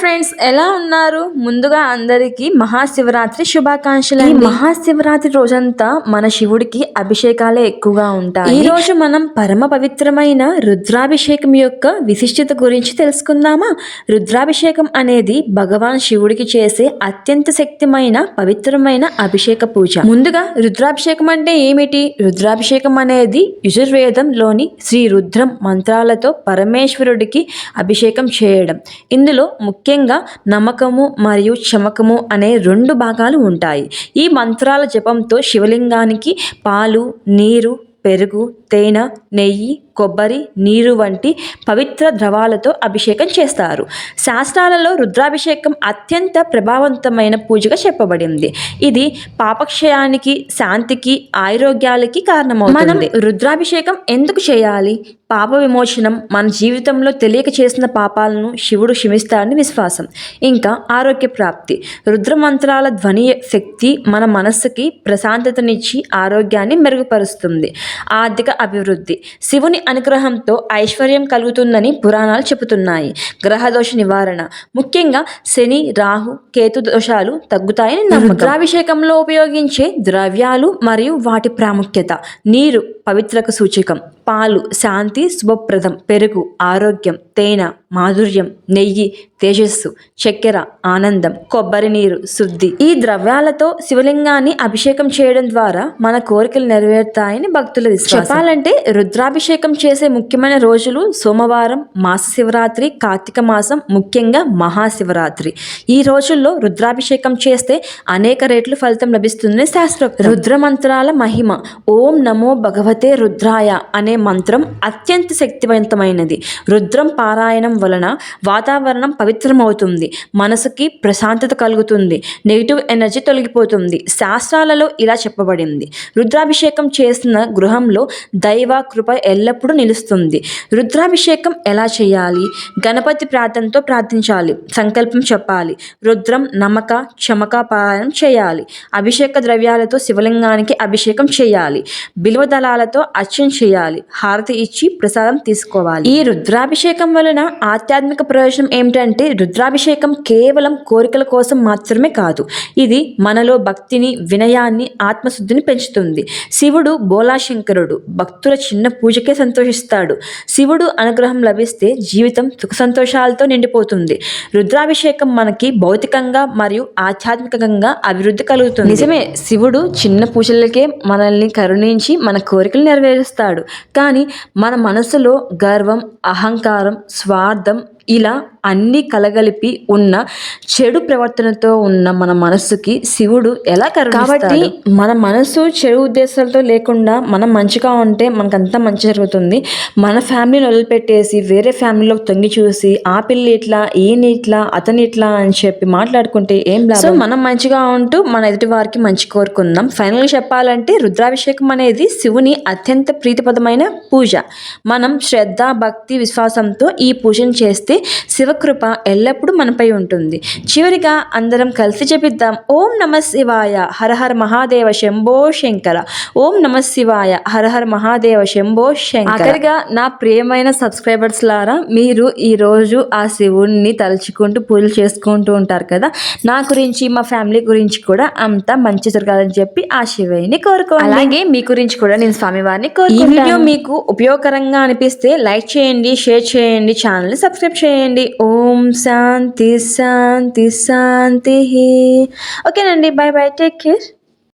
Friends ఎలా ఉన్నారు? ముందుగా అందరికీ మహాశివరాత్రి శుభాకాంక్షలు ఈ. మహాశివరాత్రి రోజంతా మన శివుడికి అభిషేకాలే ఎక్కువగా ఉంటాయి. ఈ రోజు మనం పరమ పవిత్రమైన రుద్రాభిషేకం యొక్క విశిష్టత గురించి తెలుసుకుందామా? రుద్రాభిషేకం అనేది భగవాన్ శివుడికి చేసే అత్యంత శక్తిమైన పవిత్రమైన అభిషేక పూజ. ముందుగా రుద్రాభిషేకం అంటే ఏమిటి? రుద్రాభిషేకం అనేది యజుర్వేదంలోని శ్రీ రుద్రం మంత్రాలతో పరమేశ్వరుడికి అభిషేకం చేయడం. ఇందులో ముఖ్యంగా నమ్మకము మరియు చమకము అనే రెండు భాగాలు ఉంటాయి. ఈ మంత్రాల జపంతో శివలింగానికి పాలు నీరు పెరుగు తేనె నెయ్యి కొబ్బరి నీరు వంటి పవిత్ర ద్రవాలతో అభిషేకం చేస్తారు. శాస్త్రాలలో రుద్రాభిషేకం అత్యంత ప్రభావవంతమైన పూజగా చెప్పబడింది. ఇది పాపక్షయానికి శాంతికి ఆరోగ్యాలకి కారణమవుతుంది. మనం రుద్రాభిషేకం ఎందుకు చేయాలి? పాప విమోచనం మన జీవితంలో తెలియక చేసిన పాపాలను శివుడు క్షమిస్తాడని విశ్వాసం. ఇంకా ఆరోగ్య ప్రాప్తి. రుద్ర మంత్రాల ధ్వని శక్తి మన మనస్సుకి ప్రశాంతతనిచ్చి ఆరోగ్యాన్ని మెరుగుపరుస్తుంది. ఆర్థిక అభివృద్ధి. శివుని అనుగ్రహంతో ఐశ్వర్యం కలుగుతుందని పురాణాలు చెబుతున్నాయి. గ్రహదోష నివారణ. ముఖ్యంగా శని రాహు కేతు దోషాలు తగ్గుతాయని రుద్రాభిషేకంలో ఉపయోగించే ద్రవ్యాలు మరియు వాటి ప్రాముఖ్యత. నీరు పవిత్రకు సూచకం. పాలు శాంతి శుభప్రదం. పెరుగు ఆరోగ్యం. తేనె మాధుర్యం నెయ్యి తేజస్సు చక్కెర ఆనందం కొబ్బరి నీరు శుద్ధి. ఈ ద్రవ్యాలతో శివలింగాన్ని అభిషేకం చేయడం ద్వారా మన కోరికలు నెరవేరుతాయని భక్తుల చెప్పాలంటే రుద్రాభిషేకం చేసే ముఖ్యమైన రోజులు సోమవారం మాస శివరాత్రి కార్తీక మాసం ముఖ్యంగా మహాశివరాత్రి. ఈ రోజుల్లో రుద్రాభిషేకం చేస్తే అనేక రేట్లు ఫలితం లభిస్తుందని శాస్త్రోక్తం రుద్ర మంత్రాల మహిమ ఓం నమో భగవతే రుద్రాయ అనే మంత్రం అత్యంత శక్తివంతమైనది. రుద్రం పా పారాయణం వలన వాతావరణం పవిత్రమవుతుంది. మనసుకి ప్రశాంతత కలుగుతుంది. నెగిటివ్ ఎనర్జీ తొలగిపోతుంది. శాస్త్రాలలో ఇలా చెప్పబడింది. రుద్రాభిషేకం చేసిన గృహంలో దైవ కృప ఎల్లప్పుడూ నిలుస్తుంది. రుద్రాభిషేకం ఎలా చేయాలి? గణపతి ప్రార్థనతో ప్రార్థించాలి. సంకల్పం చెప్పాలి. రుద్రం నమ్మక క్షమక పారాయణం చేయాలి. అభిషేక ద్రవ్యాలతో శివలింగానికి అభిషేకం చేయాలి. బిల్వ దళాలతో అర్చన చేయాలి. హారతి ఇచ్చి ప్రసాదం తీసుకోవాలి. ఈ రుద్రాభిషేకం వలన ఆధ్యాత్మిక ప్రయోజనం ఏమిటంటే రుద్రాభిషేకం కేవలం కోరికల కోసం మాత్రమే కాదు. ఇది మనలో భక్తిని వినయాన్ని ఆత్మశుద్ధిని పెంచుతుంది. శివుడు బోలాశంకరుడు భక్తుల చిన్న పూజకే సంతోషిస్తాడు. శివుడు అనుగ్రహం లభిస్తే జీవితం సుఖ సంతోషాలతో నిండిపోతుంది. రుద్రాభిషేకం మనకి భౌతికంగా మరియు ఆధ్యాత్మికంగా అభివృద్ధి కలుగుతుంది. నిజమే శివుడు చిన్న పూజలకే మనల్ని కరుణించి మన కోరికలు నెరవేరుస్తాడు. కానీ మన మనసులో గర్వం అహంకారం സ്വാർഥം ఇలా అన్ని కలగలిపి ఉన్న చెడు ప్రవర్తనతో ఉన్న మన మనస్సుకి శివుడు ఎలా కాబట్టి మన మనసు చెడు ఉద్దేశాలతో లేకుండా మనం మంచిగా ఉంటే మనకంతా మంచి జరుగుతుంది. మన ఫ్యామిలీని వదిలిపెట్టేసి వేరే ఫ్యామిలీలోకి తొంగి చూసి ఆ పిల్లి ఇట్లా ఈయన ఇట్లా అతని ఇట్లా అని చెప్పి మాట్లాడుకుంటే ఏం సో మనం మంచిగా ఉంటూ మన ఎదుటి వారికి మంచి కోరుకుందాం. ఫైనల్గా చెప్పాలంటే రుద్రాభిషేకం అనేది శివుని అత్యంత ప్రీతిపదమైన పూజ. మనం శ్రద్ధ భక్తి విశ్వాసంతో ఈ పూజను చేస్తే శివకృప ఎల్లప్పుడూ మనపై ఉంటుంది. చివరిగా అందరం కలిసి చెప్పిద్దాం ఓం నమ శివాయ. హర హర మహాదేవ శంభో శంకర. ఓం నమ శివాయ. హర హర మహాదేవ శంభో శంకర. ఆఖరిగా నా ప్రియమైన సబ్స్క్రైబర్స్ లారా మీరు ఈ రోజు ఆ శివుణ్ణి తలుచుకుంటూ పూజలు చేసుకుంటూ ఉంటారు కదా? నా గురించి మా ఫ్యామిలీ గురించి కూడా అంతా మంచి జరగాలని చెప్పి ఆ శివయ్యని కోరుకోండి. అలాగే మీ గురించి కూడా నేను స్వామివారిని కోరుకుంటాను. ఈ వీడియో మీకు ఉపయోగకరంగా అనిపిస్తే లైక్ చేయండి షేర్ చేయండి ఛానల్ని సబ్స్క్రైబ్ చేయండి ఓం శాంతి శాంతి శాంతి ఓకేనండి బాయ్ బాయ్ టేక్ కేర్